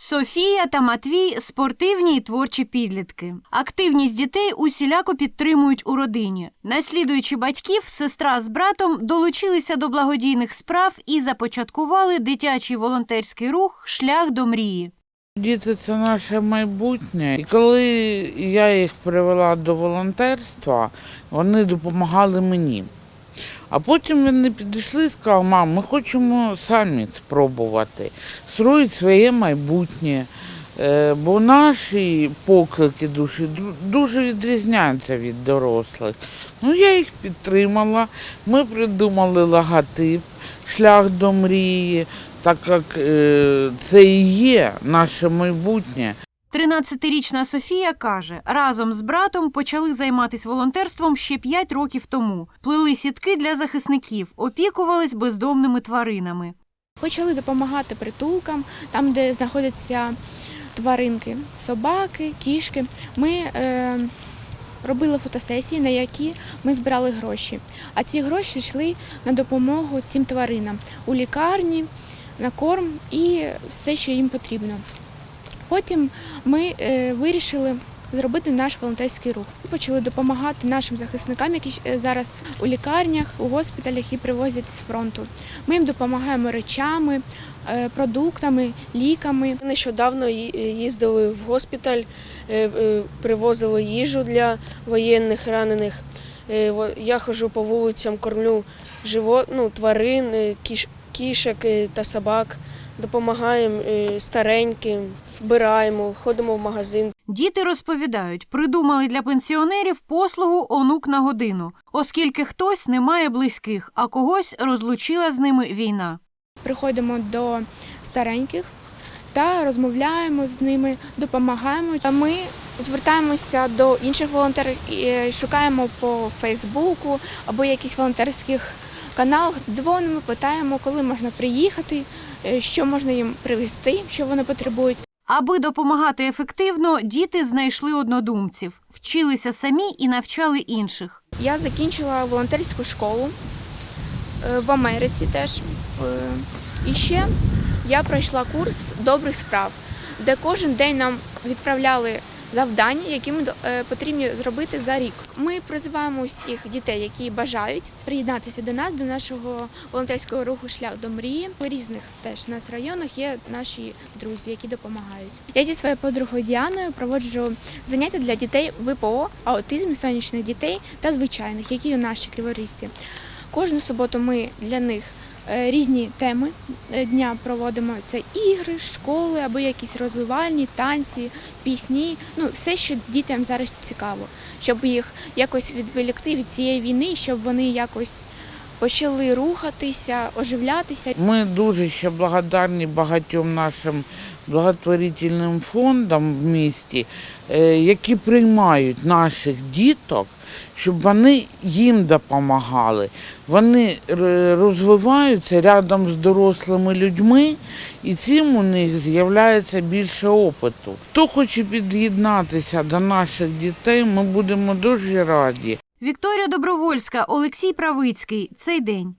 Софія та Матвій спортивні і творчі підлітки. Активність дітей усіляко підтримують у родині. Наслідуючи батьків, сестра з братом долучилися до благодійних справ і започаткували дитячий волонтерський рух Шлях до мрії. Діти це наше майбутнє. І коли я їх привела до волонтерства, вони допомагали мені. А потім вони підійшли і сказали, мам, ми хочемо самі спробувати строїти своє майбутнє. Е, Бо наші поклики душі дуже відрізняються від дорослих. Ну, я їх підтримала. Ми придумали логотип, шлях до мрії, так як е, це і є наше майбутнє. 13-річна Софія каже, разом з братом почали займатися волонтерством ще 5 років тому. Плели сітки для захисників, опікувались бездомними тваринами. Почали допомагати притулкам, там, де знаходяться тваринки, собаки, кішки. Ми е, робили фотосесії, на які ми збирали гроші. А ці гроші йшли на допомогу цим тваринам у лікарні, на корм і все, що їм потрібно. Потім ми е, вирішили зробити наш волонтерський рух. Почали допомагати нашим захисникам, які е, зараз у лікарнях, у госпіталях і привозять з фронту. Ми їм допомагаємо речами, е, продуктами, ліками. Нещодавно їздили в госпіталь, привозили їжу для воєнних ранених. Я ходжу по вулицям, кормлю живот, ну, тварин, кіш, кішок та собак, допомагаємо е, стареньким, вбираємо, ходимо в магазин. Діти розповідають, придумали для пенсіонерів послугу онук на годину, оскільки хтось не має близьких, а когось розлучила з ними війна. Приходимо до стареньких та розмовляємо з ними, допомагаємо. А Ми звертаємося до інших волонтерів, і, е, шукаємо по Фейсбуку або якісь волонтерських каналах, дзвонимо, питаємо, коли можна приїхати, е, що можна їм привезти, що вони потребують. Аби допомагати ефективно, діти знайшли однодумців, вчилися самі і навчали інших. Я закінчила волонтерську школу е, в Америці теж. Е, І ще я пройшла курс добрих справ, де кожен день нам відправляли завдання, які ми е, потрібні зробити за рік. Ми призиваємо усіх дітей, які бажають приєднатися до нас, до нашого волонтерського руху Шлях до мрії. У різних теж у нас районах є наші друзі, які допомагають. Я зі своєю подругою Діаною проводжу заняття для дітей ВПО, аутизм, сонячних дітей та звичайних, які у наші криворізці. Кожну суботу ми для них різні теми е, дня проводимо. Це ігри, школи або якісь розвивальні, танці, пісні. Ну, все, що дітям зараз цікаво, щоб їх якось відволікти від цієї війни, щоб вони якось почали рухатися, оживлятися. Ми дуже ще благодарні багатьом нашим благотворительним фондам в місті, е, які приймають наших діток, щоб вони їм допомагали. Вони розвиваються рядом з дорослими людьми, і цим у них з'являється більше опиту. Хто хоче під'єднатися до наших дітей, ми будемо дуже раді. Вікторія Добровольська, Олексій Правицький. Цей день.